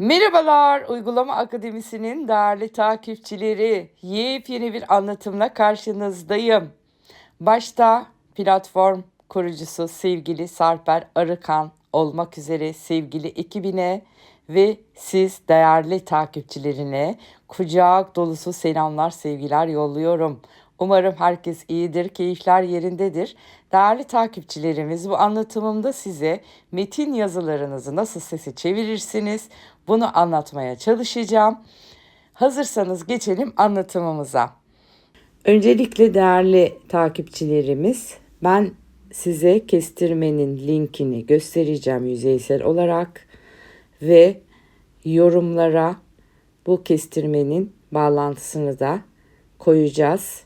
Merhabalar, Uygulama Akademisi'nin değerli takipçileri. Yepyeni bir anlatımla karşınızdayım. Başta platform kurucusu sevgili Sarper Arıkan olmak üzere sevgili ekibine ve siz değerli takipçilerine kucak dolusu selamlar, sevgiler yolluyorum. Umarım herkes iyidir, keyifler yerindedir. Değerli takipçilerimiz bu anlatımımda size metin yazılarınızı nasıl sese çevirirsiniz bunu anlatmaya çalışacağım. Hazırsanız geçelim anlatımımıza. Öncelikle değerli takipçilerimiz ben size kestirmenin linkini göstereceğim yüzeysel olarak ve yorumlara bu kestirmenin bağlantısını da koyacağız.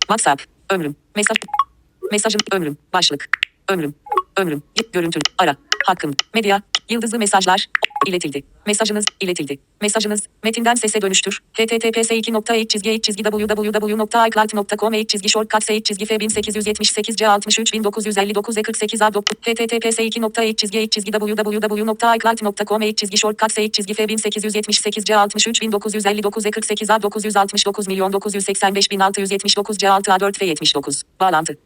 WhatsApp. Ömrüm. Mesaj. Mesajın ömrüm. Başlık. Ömrüm. Ömrüm. Görüntü. Ara. Hakkım. Medya. Yıldızlı mesajlar. iletildi. Mesajınız iletildi. Mesajınız metinden sese dönüştür. https 2 çizgi çizgi www.icloud.com çizgi shortcut çizgi f 1878 c 63959 e 48 a https 2 çizgi çizgi www.icloud.com çizgi shortcut çizgi f 1878 c 63959 e 48 a 969 milyon 985 bin 679 c 6 a 4 ve 79 bağlantı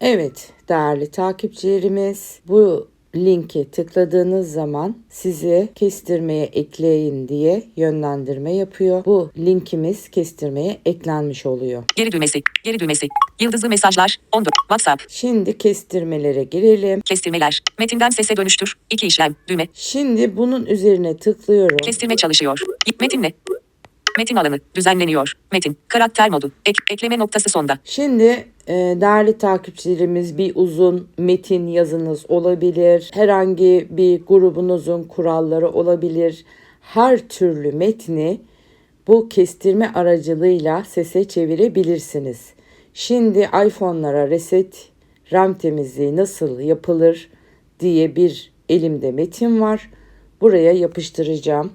Evet değerli takipçilerimiz bu linke tıkladığınız zaman sizi kestirmeye ekleyin diye yönlendirme yapıyor. Bu linkimiz kestirmeye eklenmiş oluyor. Geri düğmesi. Geri düğmesi. Yıldızlı mesajlar. 14. WhatsApp. Şimdi kestirmelere girelim. Kestirmeler. Metinden sese dönüştür. İki işlem. Düğme. Şimdi bunun üzerine tıklıyorum. Kestirme çalışıyor. Metin ne? Metin alanı. Düzenleniyor. Metin. Karakter modu. Ek, ekleme noktası sonda. Şimdi e, değerli takipçilerimiz bir uzun metin yazınız olabilir. Herhangi bir grubunuzun kuralları olabilir. Her türlü metni bu kestirme aracılığıyla sese çevirebilirsiniz. Şimdi iPhone'lara reset RAM temizliği nasıl yapılır diye bir elimde metin var. Buraya yapıştıracağım.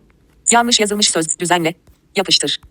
Yanlış yazılmış söz. Düzenle. Yapıştır.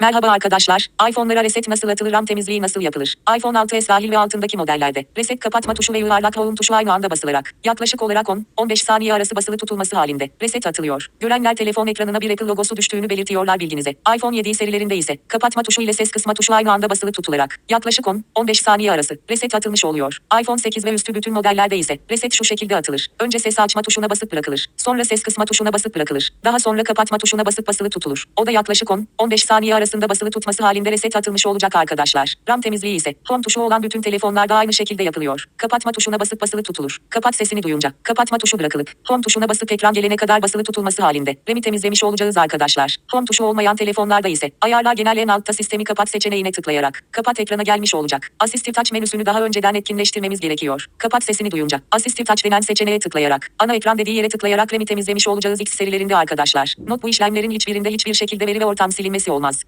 Merhaba arkadaşlar. iPhone'lara reset nasıl atılır, RAM temizliği nasıl yapılır? iPhone 6s dahil ve altındaki modellerde reset kapatma tuşu ve yuvarlak home tuşu aynı anda basılarak yaklaşık olarak 10-15 saniye arası basılı tutulması halinde reset atılıyor. Görenler telefon ekranına bir Apple logosu düştüğünü belirtiyorlar bilginize. iPhone 7 serilerinde ise kapatma tuşu ile ses kısma tuşu aynı anda basılı tutularak yaklaşık 10-15 saniye arası reset atılmış oluyor. iPhone 8 ve üstü bütün modellerde ise reset şu şekilde atılır. Önce ses açma tuşuna basıp bırakılır. Sonra ses kısma tuşuna basıp bırakılır. Daha sonra kapatma tuşuna basıp basılı tutulur. O da yaklaşık 10-15 saniye arasında basılı tutması halinde reset atılmış olacak arkadaşlar. RAM temizliği ise home tuşu olan bütün telefonlarda aynı şekilde yapılıyor. Kapatma tuşuna basıp basılı tutulur. Kapat sesini duyunca kapatma tuşu bırakılıp home tuşuna basıp ekran gelene kadar basılı tutulması halinde RAM'i temizlemiş olacağız arkadaşlar. Home tuşu olmayan telefonlarda ise ayarlar genel en altta sistemi kapat seçeneğine tıklayarak kapat ekrana gelmiş olacak. Assistive Touch menüsünü daha önceden etkinleştirmemiz gerekiyor. Kapat sesini duyunca Assistive Touch denen seçeneğe tıklayarak ana ekran dediği yere tıklayarak RAM'i temizlemiş olacağız X serilerinde arkadaşlar. Not bu işlemlerin hiçbirinde hiçbir şekilde veri ve ortam silinmesi olmaz.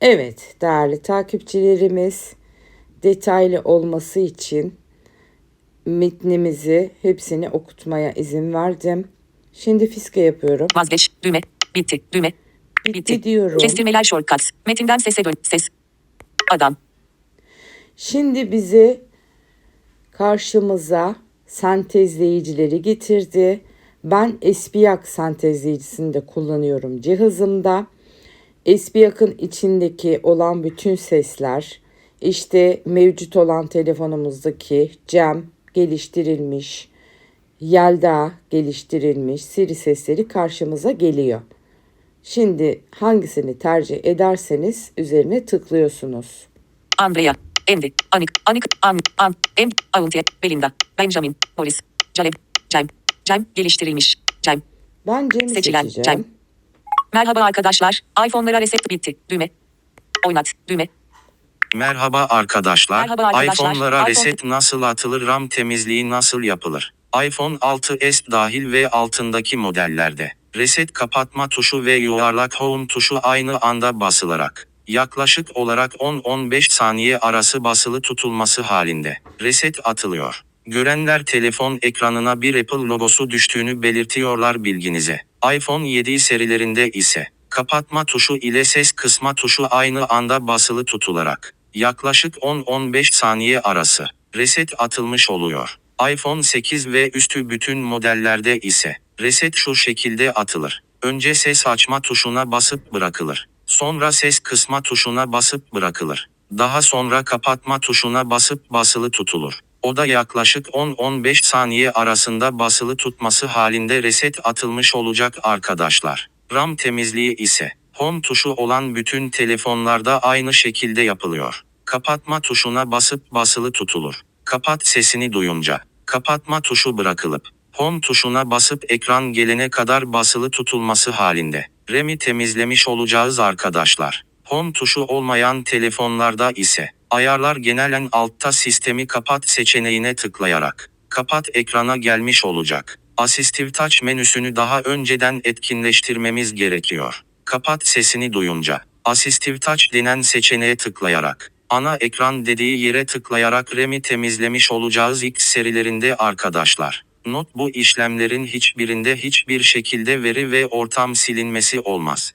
Evet değerli takipçilerimiz detaylı olması için metnimizi hepsini okutmaya izin verdim. Şimdi fiske yapıyorum. Vazgeç. Düğme. Bitti. Düğme. Bitti diyorum. Kestirmeler shortcut. Metinden sese dön. Ses. Adam. Şimdi bizi karşımıza sentezleyicileri getirdi. Ben Espiak sentezleyicisini de kullanıyorum cihazımda. Espiak'ın içindeki olan bütün sesler işte mevcut olan telefonumuzdaki Cem geliştirilmiş, Yelda geliştirilmiş Siri sesleri karşımıza geliyor. Şimdi hangisini tercih ederseniz üzerine tıklıyorsunuz. Andrea. Andy. Anik. Anik. An. An. Em. Auntie. Belinda. Benjamin. Boris. Caleb. Cem. Cem. Geliştirilmiş. Cem. Ben Cem'i Seçilen seçeceğim. Cem. Merhaba arkadaşlar. iPhone'lara reset bitti. Düğme. Oynat. Düğme. Merhaba arkadaşlar. Merhaba arkadaşlar. iPhone'lara iPhone- reset nasıl atılır, RAM temizliği nasıl yapılır? iPhone 6s dahil ve altındaki modellerde reset kapatma tuşu ve yuvarlak home tuşu aynı anda basılarak yaklaşık olarak 10-15 saniye arası basılı tutulması halinde reset atılıyor. Görenler telefon ekranına bir Apple logosu düştüğünü belirtiyorlar bilginize. iPhone 7 serilerinde ise kapatma tuşu ile ses kısma tuşu aynı anda basılı tutularak yaklaşık 10-15 saniye arası reset atılmış oluyor. iPhone 8 ve üstü bütün modellerde ise reset şu şekilde atılır. Önce ses açma tuşuna basıp bırakılır. Sonra ses kısma tuşuna basıp bırakılır. Daha sonra kapatma tuşuna basıp basılı tutulur. O da yaklaşık 10-15 saniye arasında basılı tutması halinde reset atılmış olacak arkadaşlar. RAM temizliği ise Home tuşu olan bütün telefonlarda aynı şekilde yapılıyor. Kapatma tuşuna basıp basılı tutulur. Kapat sesini duyunca kapatma tuşu bırakılıp Home tuşuna basıp ekran gelene kadar basılı tutulması halinde RAM'i temizlemiş olacağız arkadaşlar. Home tuşu olmayan telefonlarda ise ayarlar genelen altta sistemi kapat seçeneğine tıklayarak kapat ekrana gelmiş olacak. Assistive Touch menüsünü daha önceden etkinleştirmemiz gerekiyor. Kapat sesini duyunca Assistive Touch denen seçeneğe tıklayarak ana ekran dediği yere tıklayarak RAM'i temizlemiş olacağız X serilerinde arkadaşlar. Not bu işlemlerin hiçbirinde hiçbir şekilde veri ve ortam silinmesi olmaz.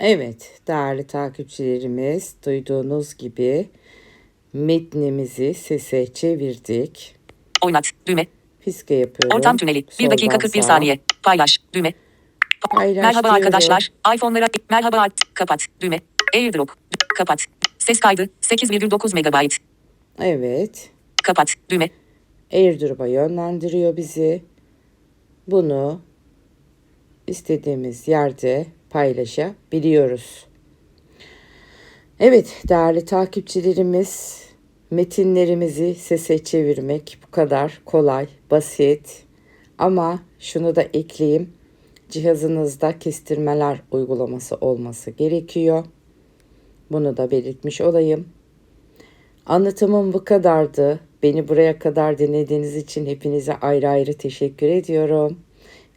Evet değerli takipçilerimiz duyduğunuz gibi metnimizi sese çevirdik. Oynat. Düğme. Fiske yapıyorum. Ortam tüneli. 1 dakika Soldan 41 sağa. saniye. Paylaş. Düğme. Paylaş Merhaba diyorum. arkadaşlar. iPhone'lara merhaba. Kapat. Düğme. AirDrop. Kapat. Ses kaydı 8,9 MB. Evet. Kapat. Düğme. AirDrop'a yönlendiriyor bizi. Bunu istediğimiz yerde paylaşabiliyoruz. Evet değerli takipçilerimiz metinlerimizi sese çevirmek bu kadar kolay, basit. Ama şunu da ekleyeyim. Cihazınızda kestirmeler uygulaması olması gerekiyor. Bunu da belirtmiş olayım. Anlatımım bu kadardı. Beni buraya kadar dinlediğiniz için hepinize ayrı ayrı teşekkür ediyorum.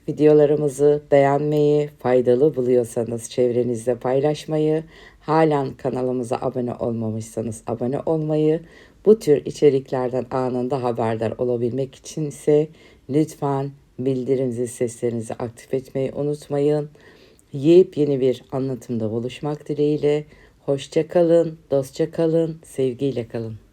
Videolarımızı beğenmeyi, faydalı buluyorsanız çevrenizde paylaşmayı, halen kanalımıza abone olmamışsanız abone olmayı, bu tür içeriklerden anında haberdar olabilmek için ise lütfen bildirim zil seslerinizi aktif etmeyi unutmayın. Yepyeni bir anlatımda buluşmak dileğiyle. Hoşça kalın, dostça kalın, sevgiyle kalın.